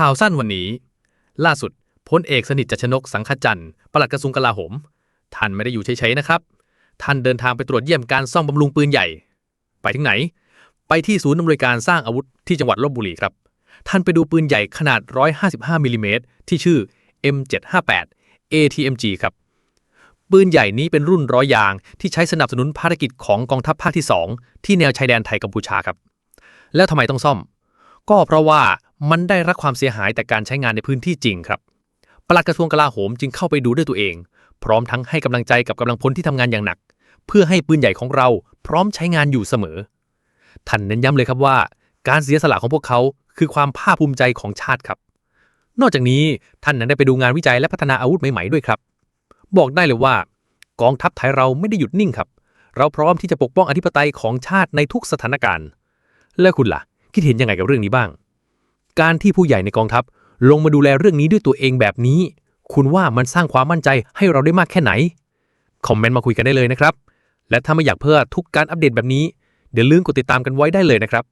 ข่าวสั้นวันนี้ ล่าสุดพลเอกสนิทจัชนกสังขจันทร์ปลัดกระทรวงกลาโหม ท่านไม่ได้อยู่เฉยๆนะครับ ท่านเดินทางไปตรวจเยี่ยมการซ่อมบำรุงปืนใหญ่ ไปถึงไหน ไปที่ศูนย์อำนวยการสร้างอาวุธที่จังหวัดลบบุรีครับ ท่านไปดูปืนใหญ่ขนาด 155มิลลิเมตรที่ชื่อ M758 ATMG ครับ ปืนใหญ่นี้เป็นรุ่นร้อยยางที่ใช้สนับสนุนภารกิจของกองทัพภาคที่ 2 ที่แนวชายแดนไทยกัมพูชาครับ แล้วทำไมต้องซ่อม ก็เพราะว่า มันได้รับความเสียหายแต่การใช้งานในพื้นที่จริงครับปลัดกระทรวงกลาโหมจึงเข้าไปดูด้วยตัวเอง พร้อมทั้งให้กำลังใจกับกำลังพลที่ทำงานอย่างหนัก เพื่อให้ปืนใหญ่ของเราพร้อมใช้งานอยู่เสมอ ท่านเน้นย้ำเลยครับว่า การเสียสละของพวกเขาคือความภาคภูมิใจของชาติครับ นอกจากนี้ท่านนั้นได้ไปดูงานวิจัยและพัฒนาอาวุธใหม่ ๆ ด้วยครับ บอกได้เลยว่า กองทัพไทยเราไม่ได้หยุดนิ่งครับ เราพร้อมที่จะปกป้องอธิปไตยของชาติในทุกสถานการณ์ และคุณล่ะ คิดเห็นยังไงกับเรื่องนี้บ้าง การที่ผู้ใหญ่ในกองทัพ ลงมาดูแลเรื่องนี้ด้วยตัวเองแบบนี้ คุณว่ามันสร้างความมั่นใจให้เราได้มากแค่ไหน คอมเมนต์มาคุยกันได้เลยนะครับ และถ้าไม่อยากเพื่อทุกการอัปเดตแบบนี้เดี๋ยวลืมกดติดตามกันไว้ได้เลยนะครับ